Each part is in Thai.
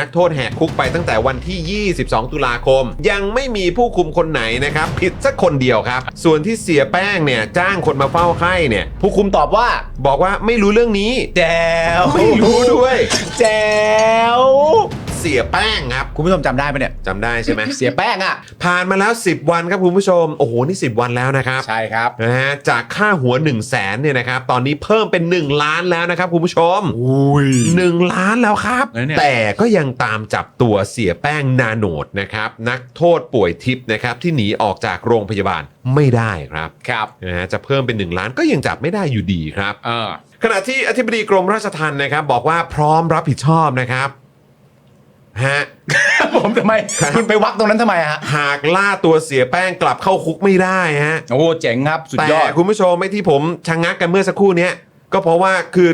นักโทษแหกคุกไปตั้งแต่วันที่ 22 ตุลาคม ยังไม่มีผู้คุมคนไหนนะครับ ผิดสักคนเดียวครับ ส่วนที่เสียแป้งเนี่ยจ้างคนมาเฝ้าไข้เนี่ย ผู้คุมตอบว่าบอกว่าไม่รู้เรื่องนี้ แจ๋วไม่รู้ด้วย แจ๋วเสียแป้งครับคุณผู้ชมจำได้ไหมเนี่ย จำได้ใช่ไหมเสียแป้งอะ ผ่านมาแล้ว 10 วันครับคุณผู้ชม โอ้โห นี่ 10 วันแล้วนะครับใช่ครับนะฮะจากค่าหัว 1 0 0 0 0แสนเนี่ยนะครับ ตอนนี้เพิ่มเป็น 1 ล้านแล้วนะครับคุณผู้ชม อุ้ย 1 ล้านแล้วครับ แล้วเนี่ย แต่ก็ยังตามจับตัวเสียแป้งนาโนดนะครับนักโทษป่วยทิพย์นะครับที่หนีออกจากโรงพยาบาลไม่ได้ครับครับ นะฮะจะเพิ่มเป็น 1 ล้านก็ยังจับไม่ได้อยู่ดีครับ เออ ขณะที่อธิบดีกรมราชทัณฑ์นะครับ บอกว่าพร้อมรับผิดชอบนะครับ ฮะ ผมทำไมครับ คุณไปวักตรงนั้นทำไมฮะหากล่าตัวเสียแป้งกลับเข้าคุกไม่ได้ฮะ โอ้เจ๋งครับสุดแต่ยอด คุณผู้ชมไม่ที่ผมชะงงักกันเมื่อสักครู่เนี้ยก็เพราะว่าคือ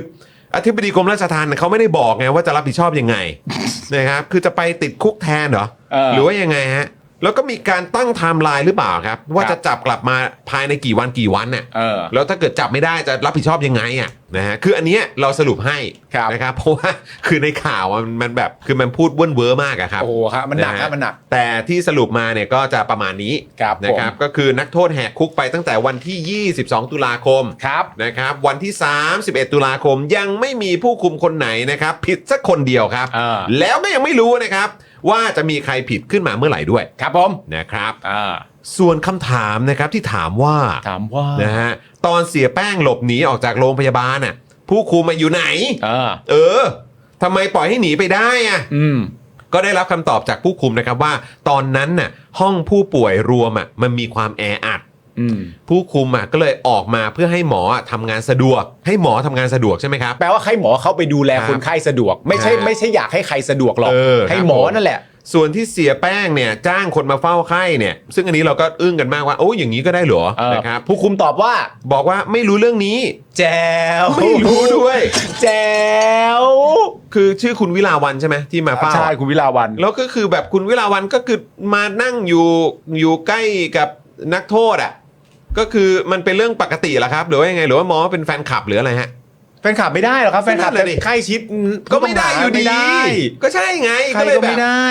อธิบดีกรมราชทัณฑ์เขาไม่ได้บอกไงว่าจะรับผิดชอบยังไง นะครับคือจะไปติดคุกแทนเหรอเออหรือว่ายังไงฮะแล้วก็มีการตั้งไทม์ไลน์หรือเปล่าครับ ว่าครับจะจับกลับมาภายในกี่วันกี่วันเนี่ยเออ แล้วถ้าเกิดจับไม่ได้จะรับผิดชอบยังไงอะ นะฮะคืออันเนี้ยเราสรุปให้ครับนะครับเพราะว่าคือในข่าวอะมันมันแบบคือมันพูดเว่นเวอร์มากอะครับโอ้โหครับมันหนักะครัฮะบมันหนัก แต่ที่สรุปมาเนี่ยก็จะประมาณนี้ครับนะครับผมก็คือนักโทษแหกคุกไปตั้งแต่วันที่ 22 ตุลาคมครับนะครับวันที่ 31 ตุลาคมยังไม่มีผู้คุมคนไหนนะครับผิดสักคนเดียวครับเออแล้วก็ยังไม่รู้นะครับว่าจะมีใครผิดขึ้นมาเมื่อไหร่ด้วย ครับผมนะครับอ่า ส่วนคำถามนะครับที่ถามว่าถามว่านะฮะตอนเสียแป้งหลบหนีออกจากโรงพยาบาลน่ะผู้คุมมาอยู่ไหน เออเออทำไมปล่อยให้หนีไปได้อะอืม ก็ได้รับคำตอบจากผู้คุมนะครับว่า ตอนนั้นน่ะห้องผู้ป่วยรวมอะมันมีความแออัด อืม ผู้คุมอะก็เลยออกมาเพื่อให้หมออะทำงานสะดวก ให้หมอทำงานสะดวกใช่ไหมครับ แปลว่าให้หมอเข้าไปดูแลครับคนไข้สะดวก ไม่ใช่ครับไม่ใช่อยากให้ใครสะดวกหรอก เออให้ครับหมอผมนั่นแหละ ส่วนที่เสียแป้งเนี่ยจ้างคนมาเฝ้าไข้เนี่ย ซึ่งอันนี้เราก็อึ้งกันมากว่าโอ้ยอย่างนี้ก็ได้เหรอเออนะครับผู้คุมตอบว่า บอกว่าไม่รู้เรื่องนี้ แจ๋วไม่รู้ด้วย แจ๋วคือชื่อคุณวิลาวันใช่ไหมที่มาเฝ้า ใช่คุณวิลาวัน แล้วก็คือแบบคุณวิลาวันก็คือมานั่งอยู่อยู่ใกล้กับนักโทษอะก็คือมันเป็นเรื่องปกติเหรอครับ หรือว่ายังไงหรือว่ามองว่าเป็นแฟนคลับหรืออะไรฮะ แฟนคลับไม่ได้หรอกครับแฟนคลับนั่นแหละดิ ใกล้ชิดก็ไม่ได้อยู่ดีไม่ได้ก็ใช่ไงใครก็เลยก็แบไม่บได้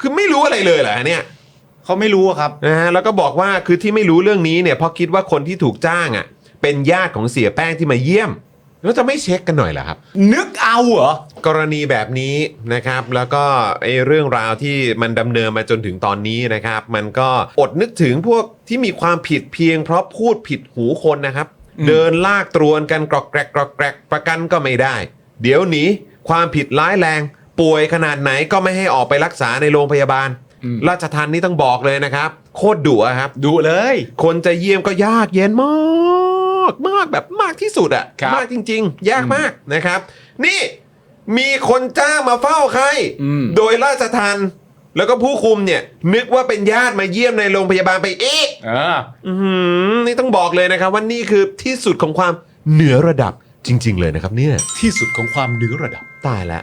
คือไม่รู้อะไรเลยเหรอเนี่ย เขาไม่รู้อะครับ นะฮะแล้วก็บอกว่าคือที่ไม่รู้เรื่องนี้เนี่ยเพราะคิดว่าคนที่ถูกจ้างอะเป็นญาติของเสียแป้งที่มาเยี่ยม แล้วจะไม่เช็คกันหน่อยเหรอครับ นึกเอาเหรอ กรณีแบบนี้นะครับ แล้วก็ไอ้เรื่องราวที่มันดำเนินมาจนถึงตอนนี้นะครับ มันก็อดนึกถึงพวกที่มีความผิดเพียงเพราะพูดผิดหูคนนะครับอืม เดินลากตรวนกันกรอกแกรกกรอกแกรกประกันก็ไม่ได้ เดี๋ยวหนีความผิดร้ายแรง ป่วยขนาดไหนก็ไม่ให้ออกไปรักษาในโรงพยาบาลราชทันนี่ต้องบอกเลยนะครับ โคตรดุอะครับ ดูเลย คนจะเยี่ยมก็ยากเย็นมากมากแบบมากที่สุดอะครับ มากจริง ๆ ยากมากนะครับ นี่มีคนจ้างมาเฝ้าใคร อืม โดยราชทัน แล้วก็ผู้คุมเนี่ย นึกว่าเป็นญาติมาเยี่ยมในโรงพยาบาลไปเอ๊ะเออ อื้อหือนี่ต้องบอกเลยนะครับว่านี่คือที่สุดของความเหนือระดับจริง ๆ เลยนะครับเนี่ยที่สุดของความเหนือระดับ ตายแล้ว